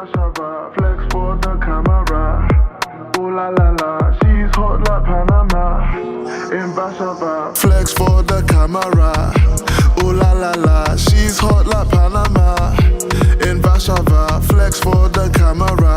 Warszawa, flex for the camera. Ooh la la la, she's hot like Panama. In Warszawa, flex for the camera. Ooh la la la, she's hot like Panama. In Warszawa, flex for the camera.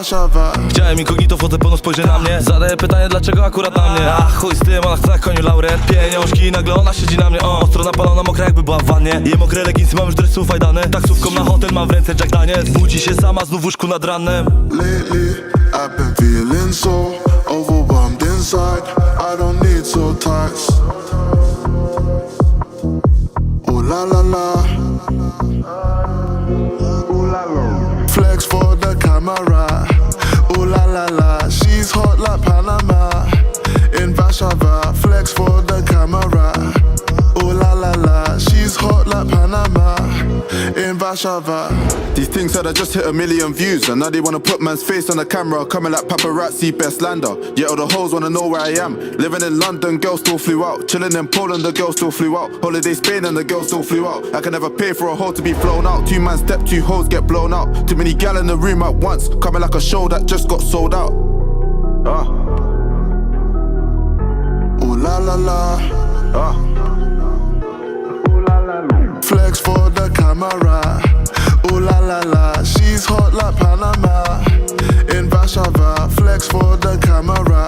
In Warszawa. Chciałem inkognito, fotę pełno spojrzy na mnie. Zadaję pytanie, dlaczego akurat na mnie? Ach, chuj z tym, ona chce koniu laureat Pieniążki i nagle ona siedzi na mnie. O, ostro napalona, mokra jakby była w wannie. Jem mokre leginsy, mam już dressu fajdany. Taksówką na hotel, mam w ręce Jack Daniels. Budzi się sama, znów w łóżku nad ranem. Lately, I've been feeling so overwhelmed inside. I don't need so tights. She's hot like Panama. In Warszawa. These things said I just hit a million views And now they wanna put man's face on the camera Coming like paparazzi, best lander. Yeah, all the hoes wanna know where I am. Living in London, girls still flew out. Chilling in Poland, the girls still flew out. Holiday Spain and the girls still flew out. I can never pay for a hoe to be flown out. Two man step, two hoes get blown out. Too many gal in the room at once. Coming like a show that just got sold out. Ah, Ooh la la la. ah flex for the camera.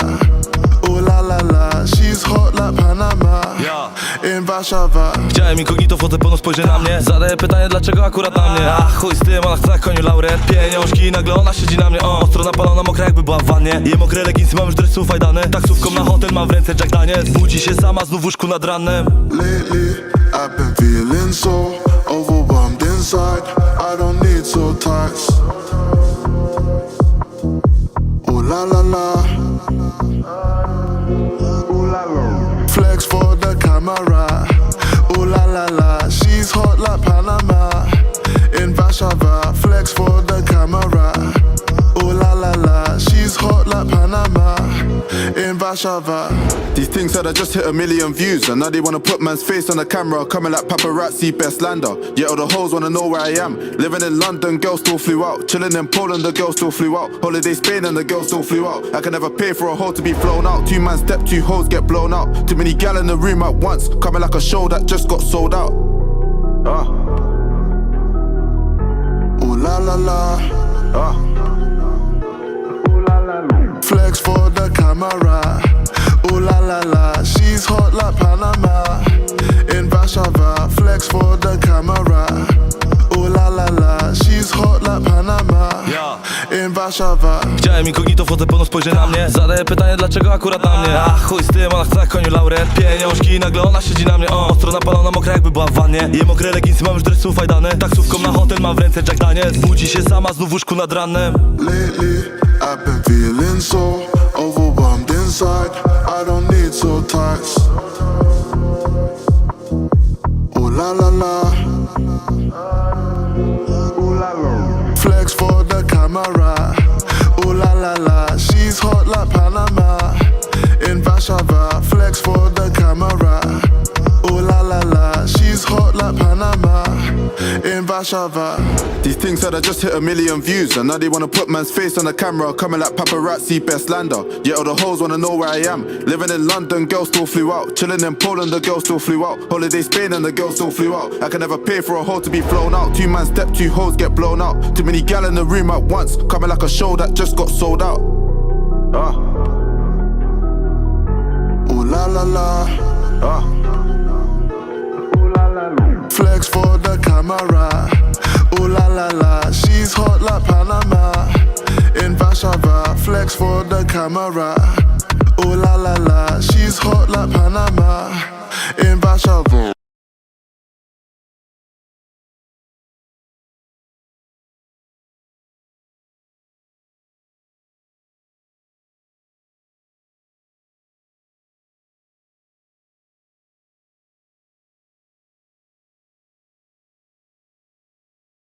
Ooh la la la, she's hot like Panama. In Warszawa. Chciałem inkognito, fotę pełno spojrzy na mnie Zadaję pytanie, dlaczego akurat na mnie Ach, chuj z tym, ona chce koniu laureat Pieniążki nagle ona siedzi na mnie O, ostro napalona, mokra jakby była w wannie Jem mokre leginsy, mam już dressu fajdany Taksówką na hotel, mam w ręce Jack Daniels Budzi się sama, znów w łóżku nad ranem Lately, I've been feeling so overwhelmed inside. I don't need so tights. La la la. She's hot like Panama. In Vashava, flex for the like Panama. In Warszawa. These things said I just hit a million views And now they wanna put man's face on the camera Coming like paparazzi, best lander. Yeah, all the hoes wanna know where I am. Living in London, girls still flew out. Chilling in Poland, the girls still flew out. Holiday Spain and the girls still flew out. I can never pay for a hoe to be flown out. Two man step, two hoes get blown out. Too many gal in the room at once. Coming like a show that just got sold out. Ah, Ooh la la la. ah. Flex camera. Ooh la la la, she's hot like Panama. In Warszawa, flex for the camera. Ooh la la la, she's hot like Panama. Ja. In Warszawa. Chciałem inkognito, fotę pełno spojrzy na mnie Zadaję pytanie, dlaczego akurat na mnie Ach, chuj z tym, ona chce koniu laureat Pieniążki i nagle ona siedzi na mnie O, ostro napalona, mokra jakby była w wannie Jem mokre leginsy, mam już dressu fajdany Taksówką na hotel, mam w ręce Jack Daniels Budzi się sama, znów w łóżku nad ranem Lately, I've been feeling so inside. I don't need so tights. Ooh la la la. Ooh la la. Flex for the camera. Ooh la la la, she's hot like Panama. In Warszawa, flex for Warszawa. These things said I just hit a million views And now they wanna put man's face on the camera Coming like paparazzi, best lander. Yeah, all the hoes wanna know where I am. Living in London, girls still flew out. Chilling in Poland, the girls still flew out. Holiday Spain and the girls still flew out. I can never pay for a hoe to be flown out. Two man step, two hoes get blown out. Too many gal in the room at once. Coming like a show that just got sold out. Ah, Ooh la la la. ah. Flex for the camera. Ooh la la la, she's hot like Panama. In Warszawa, flex for the camera. Ooh la la la, she's hot like Panama. In Warszawa.